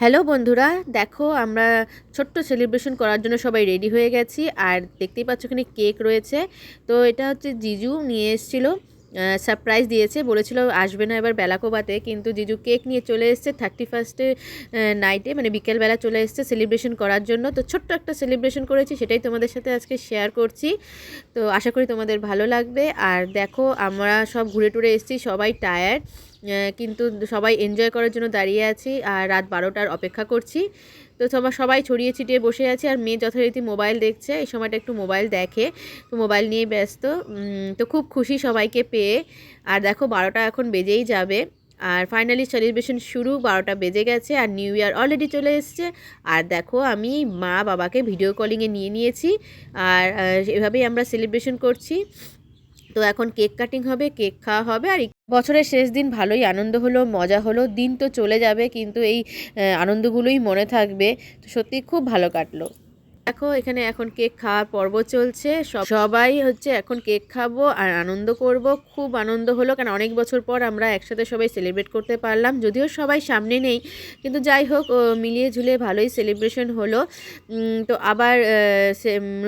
Hello বন্ধুরা, দেখো আমরা ছোট্ট সেলিব্রেশন করার জন্য সবাই রেডি হয়ে গেছি। আর দেখতেই পাচ্ছ এখানে কেক রয়েছে। তো এটা হচ্ছে জিজু নিয়ে এসেছিল সারপ্রাইজ দিয়েছে। বলেছিল আসবে না এবার বেলাকোবাতে কিন্তু জিজু কেক নিয়ে চলে এসছে থার্টি ফার্স্টে নাইটে মানে বিকেলবেলা চলে এসছে সেলিব্রেশন করার জন্য। তো ছোট্ট একটা সেলিব্রেশন করেছি, সেটাই তোমাদের সাথে আজকে শেয়ার করছি। তো আশা করি তোমাদের ভালো লাগবে। আর দেখো আমরা সব ঘুরে টুরে এসেছি, সবাই টায়ার্ড কিন্তু সবাই এনজয় করার জন্য দাঁড়িয়ে আছি আর রাত বারোটার অপেক্ষা করছি। তো সবাই সবাই ছড়িয়ে ছিটিয়ে বসে আছে আর মেয়ে যথারীতি মোবাইল দেখছে, এই সময়টা একটু মোবাইল দেখে, তো মোবাইল নিয়ে ব্যস্ত। তো খুব খুশি সবাইকে পেয়ে। আর দেখো বারোটা এখন বেজেই যাবে। আর ফাইনালি সেলিব্রেশন শুরু, বারোটা বেজে গেছে আর নিউ ইয়ার অলরেডি চলে এসছে। আর দেখো আমি মা বাবাকে ভিডিও কলিংয়ে নিয়ে নিয়েছি। আর এভাবেই আমরা সেলিব্রেশন করছি। তো এখন কেক কাটিং হবে, কেক খাওয়া হবে আর বছরের শেষ দিন ভালোই আনন্দ হলো, মজা হলো, দিন তো চলে যাবে কিন্তু এই আনন্দগুলোই মনে থাকবে। তো সত্যি খুব ভালো কাটলো। দেখো, এখানে এখন কেক খাওয়ার পর্ব চলছে। সবাই হচ্ছে এখন কেক খাব আর আনন্দ করব। খুব আনন্দ হলো, কারণ অনেক বছর পর আমরা একসাথে সবাই সেলিব্রেট করতে পারলাম। যদিও সবাই সামনে নেই, কিন্তু যাই হোক মিলিয়ে ঝুলিয়ে ভালোই সেলিব্রেশন হলো। তো আবার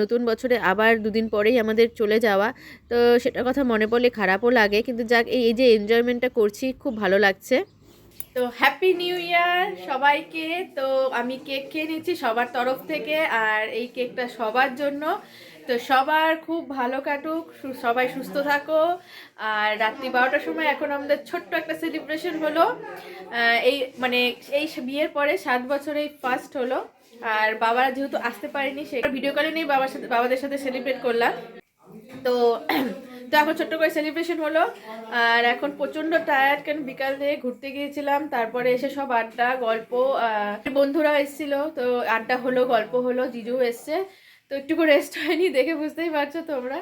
নতুন বছরে আবার দুদিন পরেই আমাদের চলে যাওয়া। তো সেটার কথা মনে পড়লে খারাপও লাগে, কিন্তু যাক, এই যে এনজয়মেন্টটা করছি, খুব ভালো লাগছে। তো হ্যাপি নিউ ইয়ার সবাইকে। তো আমি কেক খেয়ে নিচ্ছি সবার তরফ থেকে আর এই কেকটা সবার জন্য। তো সবার খুব ভালো কাটুক, সু- সবাই সুস্থ থাকো। আর রাত্রি বারোটার সময় এখন আমাদের ছোট্ট একটা সেলিব্রেশন হলো। এই মানে এই বিয়ের পরে সাত বছরে ফার্স্ট হলো। আর বাবারা যেহেতু আসতে পারেনি সেই ভিডিও কলে নেই বাবার সাথে বাবাদের সাথে সেলিব্রেট করলাম। তো তো এখন ছোট্ট করে সেলিব্রেশন হলো। আর এখন প্রচণ্ড টায়ার্ড কেন বিকাল থেকে ঘুরতে গিয়েছিলাম। তারপরে এসে সব আড্ডা, গল্প বন্ধুরা এসেছিল। তো আড্ডা হলো, গল্প হলো জিজু এসছে। তো একটুকু রেস্ট হয়নি, দেখে বুঝতেই পারছ তোমরা।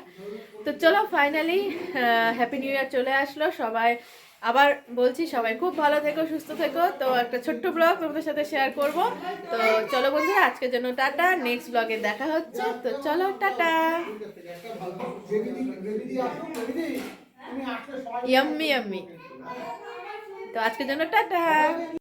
তো চলো ফাইনালি হ্যাপি নিউ ইয়ার চলে আসলো। সবাই আবার বলছি সবাই খুব ভালো থেকো, সুস্থ থেকো। তো একটা ছোট্ট ব্লগ তোমাদের সাথে শেয়ার করব। তো চলো বন্ধুরা, আজকের জন্য টাটা। নেক্সট ব্লগে দেখা হচ্ছে। তো চলো, টাটা। ইয়াম্মি ইয়াম্মি তো আজকের জন্য টাটা।